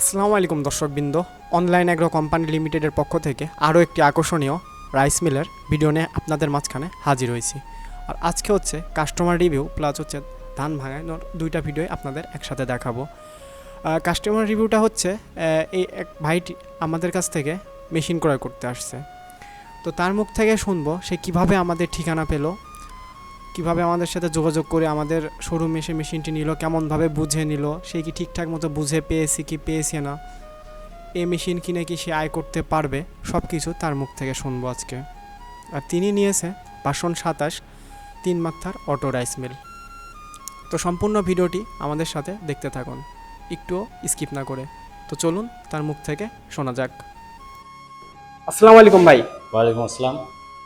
আসসালামু আলাইকুম দর্শকবৃন্দ। অনলাইন অ্যাগ্রো কোম্পানি লিমিটেডের পক্ষ থেকে আরও একটি আকর্ষণীয় রাইস মিলের ভিডিও নিয়ে আপনাদের মাঝখানে হাজির হয়েছি। আর আজকে হচ্ছে কাস্টমার রিভিউ প্লাস হচ্ছে ধান ভাঙানোর দুইটা ভিডিও আপনাদের একসাথে দেখাবো। কাস্টমার রিভিউটা হচ্ছে এই এক ভাইটি আমাদের কাছ থেকে মেশিন ক্রয় করতে আসছে। তো তার মুখ থেকে শুনব সে কীভাবে আমাদের ঠিকানা পেল কীভাবে আমাদের সাথে যোগাযোগ করে আমাদের শোরুমে এসে মেশিনটি নিল কেমনভাবে বুঝে নিল সে কি ঠিকঠাক মতো বুঝে পেয়েছি কি পেয়েছে না এই মেশিন কিনে কি সে আয় করতে পারবে সব কিছু তার মুখ থেকে শুনব আজকে। আর তিনি নিয়েছে বাসন সাতাশ তিন মাত্রার অটো রাইস মিল তো সম্পূর্ণ ভিডিওটি আমাদের সাথে দেখতে থাকুন একটুও স্কিপ না করে। তো চলুন তার মুখ থেকে শোনা যাক। আসসালামু আলাইকুম ভাই। ওয়ালাইকুম আসসালাম।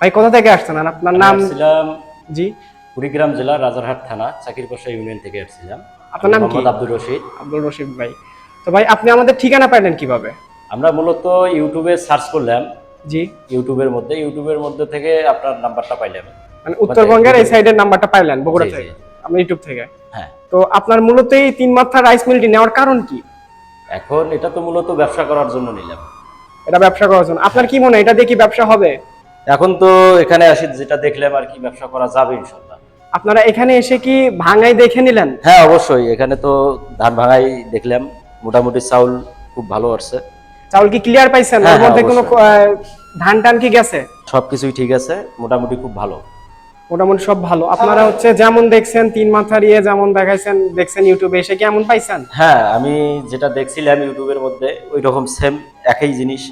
ভাই কোথা থেকে আসছেন? আপনার নাম? আসছিলাম জি। কুড়িগ্রাম জেলা রাজারহাট থানা চাকিরপাশা ইউনিয়ন থেকে আসছিলাম। আপনার নাম কি? মোহাম্মদ আব্দুর রশিদ। আব্দুল রশিদ ভাই। তো ভাই আপনি আমাদের ঠিকানা পাইলেন কীভাবে? আমরা মূলত ইউটিউবে সার্চ করলাম। জি। ইউটিউবের মধ্যে ইউটিউবের মধ্যে থেকে আপনার নাম্বারটা পাইলাম। মানে উত্তরবঙ্গের এই সাইডের নাম্বারটা পাইলেন বগুড়া। থেকে আপনি ইউটিউব থেকে? হ্যাঁ। তো আপনার মূলত এই তিন মাত্রা রাইস মিলটি নেওয়ার কারণ কি? এখন এটা তো মূলত ব্যবসা করার জন্য নিলাম। এটা ব্যবসা করার জন্য। আপনার কি মনে হয় এটা দিয়ে কি ব্যবসা হবে? এখন তো এখানে আসি যেটা দেখলাম আর কি ব্যবসা করা যাবে ইনশাল্লাহ আপনারা এখানে এসে কি ভাঙাই দেখে নিলেন? হ্যাঁ অবশ্যই। এখানে তো ধান ভাঙাই দেখলাম মোটামুটি চাউল খুব ভালো আসছে। চাউল কি ক্লিয়ার পাইছেন? হ্যাঁ, ওর মধ্যে হ্যাঁ, কোনো ধান টান কি গেছে? সবকিছুই ঠিক আছে মোটামুটি খুব ভালো। মোটামুটি সব ভালো। আপনারা হচ্ছে যেমন দেখছেন তিন মাথার ইয়ে যেমন দেখাইছেন দেখছেন ইউটিউবে এসে কি এমন পাইছেন? হ্যাঁ আমি যেটা দেখছিলাম ইউটিউবের মধ্যে ওই রকম সেম একই জিনিস।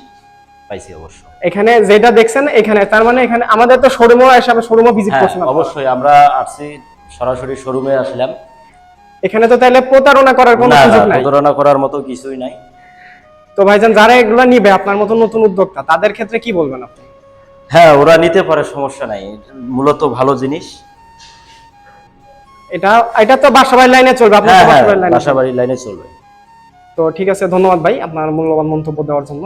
পাইছি অবশ্য। এখানে যেটা দেখছেন এখানে তার মানে এখানে আমাদের তো শোরুমও হিসাবে শোরুমও ভিজিট হ্যাঁ অবশ্যই আমরা আসছি সরাসরি শোরুমে আসলাম। এখানে তো তাহলে প্রতারণা করার কোনো সুযোগ নাই? প্রতারণা করার মতো কিছুই নাই। তো ভাইজান যারা এগুলো নিবে আপনার মতো নতুন উদ্যোক্তা তাদের ক্ষেত্রে কি বলবেন আপনি? হ্যাঁ ওরা নিতে পারে সমস্যা নাই। মূলত ভালো জিনিস। এটা এটা তো বাসাবাড়ির লাইনে চলবে আপনার হ্যাঁ হ্যাঁ বাসাবাড়ির লাইনে বাসা লাইনে চলবে। তো ঠিক আছে ধন্যবাদ ভাই আপনার মূল্যবান মন্তব্য দেওয়ার জন্য।